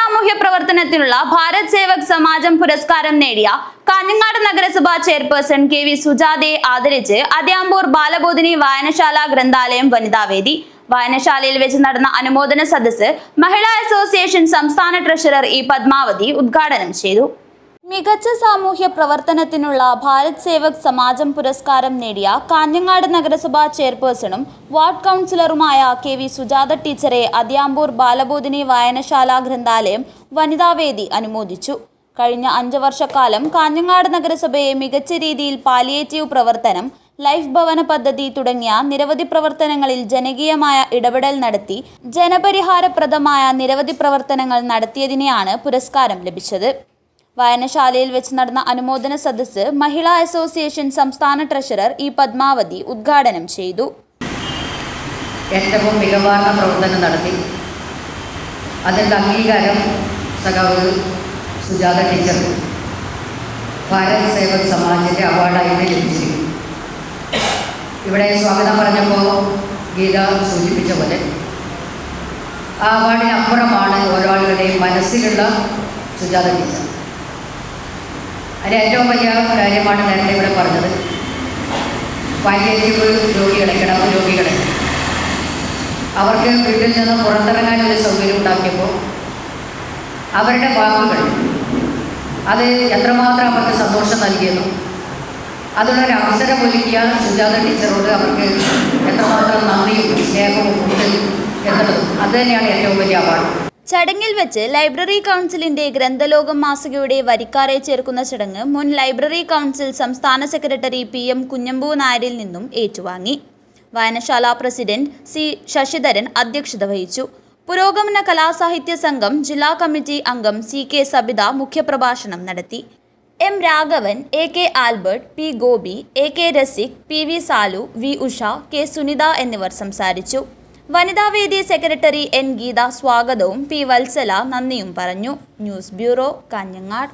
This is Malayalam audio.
സാമൂഹ്യ പ്രവർത്തനത്തിനുള്ള ഭാരത് സേവക് സമാജം പുരസ്കാരം നേടിയ കാഞ്ഞങ്ങാട് നഗരസഭാ ചെയർപേഴ്സൺ കെ വി സുജാതയെ ആദരിച്ച് അദ്യാമ്പൂർ ബാലബോധിനി വായനശാല ഗ്രന്ഥാലയം വനിതാവേദി. വായനശാലയിൽ വെച്ച് നടന്ന അനുമോദന സദസ്സ് മഹിളാ അസോസിയേഷൻ സംസ്ഥാന ട്രഷറർ ഇ പത്മാവതി ഉദ്ഘാടനം ചെയ്തു. മികച്ച സാമൂഹ്യ പ്രവർത്തനത്തിനുള്ള ഭാരത് സേവക് സമാജം പുരസ്കാരം നേടിയ കാഞ്ഞങ്ങാട് നഗരസഭാ ചെയർപേഴ്സണും വാർഡ് കൗൺസിലറുമായ കെ വി സുജാത ടീച്ചറെ അദ്യാമ്പൂർ ബാലബോധിനി വായനശാല ഗ്രന്ഥാലയം വനിതാവേദി അനുമോദിച്ചു. കഴിഞ്ഞ അഞ്ച് വർഷക്കാലം കാഞ്ഞങ്ങാട് നഗരസഭയെ മികച്ച രീതിയിൽ പാലിയേറ്റീവ് പ്രവർത്തനം ലൈഫ് ഭവന പദ്ധതി തുടങ്ങിയ നിരവധി പ്രവർത്തനങ്ങളിൽ ജനകീയമായ ഇടപെടൽ നടത്തി ജനപരിഹാരപ്രദമായ നിരവധി പ്രവർത്തനങ്ങൾ നടത്തിയതിനെയാണ് പുരസ്കാരം ലഭിച്ചത്. വായനശാലയിൽ വെച്ച് നടന്ന അനുമോദന സദസ്സ് മഹിളാ അസോസിയേഷൻ സംസ്ഥാന ട്രഷറർ ഇ പത്മാവതി ഉദ്ഘാടനം ചെയ്തു. ഏറ്റവും മികവാർന്ന പ്രവർത്തനം നടത്തി. അതിന്റെ അംഗീകാരം സഖാവ് സുജാത ടീച്ചർ ഭാരത് സേവക് സമാജിന്റെ അവാർഡായിട്ട് ലഭിച്ചിരിക്കുന്നു. ഇവിടെ സ്വാഗതം പറഞ്ഞപ്പോൾ ഗീത സൂചിപ്പിച്ച പോലെ ആ അവാർഡിനപ്പുറമാണ് ഓരോ ആളുകളുടെയും മനസ്സിലുള്ള സുജാത ടീച്ചർ. അതിന് ഏറ്റവും വലിയ കാര്യമാണ് നേരത്തെ ഇവിടെ പറഞ്ഞത്. പാലിയേറ്റീവ് രോഗികളെ കിടപ്പ് രോഗികളെ അവർക്ക് വീട്ടിൽ നിന്ന് പുറത്തിറങ്ങാൻ ഒരു സൗകര്യം ഉണ്ടാക്കിയപ്പോൾ അവരുടെ വാക്കുകൾ അത് എത്രമാത്രം അവർക്ക് സന്തോഷം നൽകിയെന്നും അതിനൊരു അവസരം ഒരുക്കിയ സുജാത ടീച്ചറോട് അവർക്ക് എത്രമാത്രം നന്ദിയും സ്നേഹവും ഉണ്ട് എന്നുള്ളതും അത് തന്നെയാണ് ഏറ്റവും വലിയ അവാർഡ് ചടങ്ങിൽ വെച്ച് ലൈബ്രറി കൗൺസിലിന്റെ ഗ്രന്ഥലോകം മാസികയുടെ വരിക്കാരെ ചേർക്കുന്ന ചടങ്ങ് മുൻ ലൈബ്രറി കൗൺസിൽ സംസ്ഥാന സെക്രട്ടറി പി എം കുഞ്ഞമ്പൂ നായരിൽ നിന്നും ഏറ്റുവാങ്ങി. വായനശാല പ്രസിഡന്റ് സി ശശിധരൻ അധ്യക്ഷത വഹിച്ചു. പുരോഗമന കലാസാഹിത്യ സംഘം ജില്ലാ കമ്മിറ്റി അംഗം സി കെ സബിത മുഖ്യപ്രഭാഷണം നടത്തി. M Raghavan A K Albert P Gopi A K Rasik P V Salu V Usha K Sunitha എന്നിവർ സംസാരിച്ചു. വനിതാവേദി സെക്രട്ടറി എൻ ഗീത സ്വാഗതവും പി വത്സല നന്ദിയും പറഞ്ഞു. News bureau Kanhangad.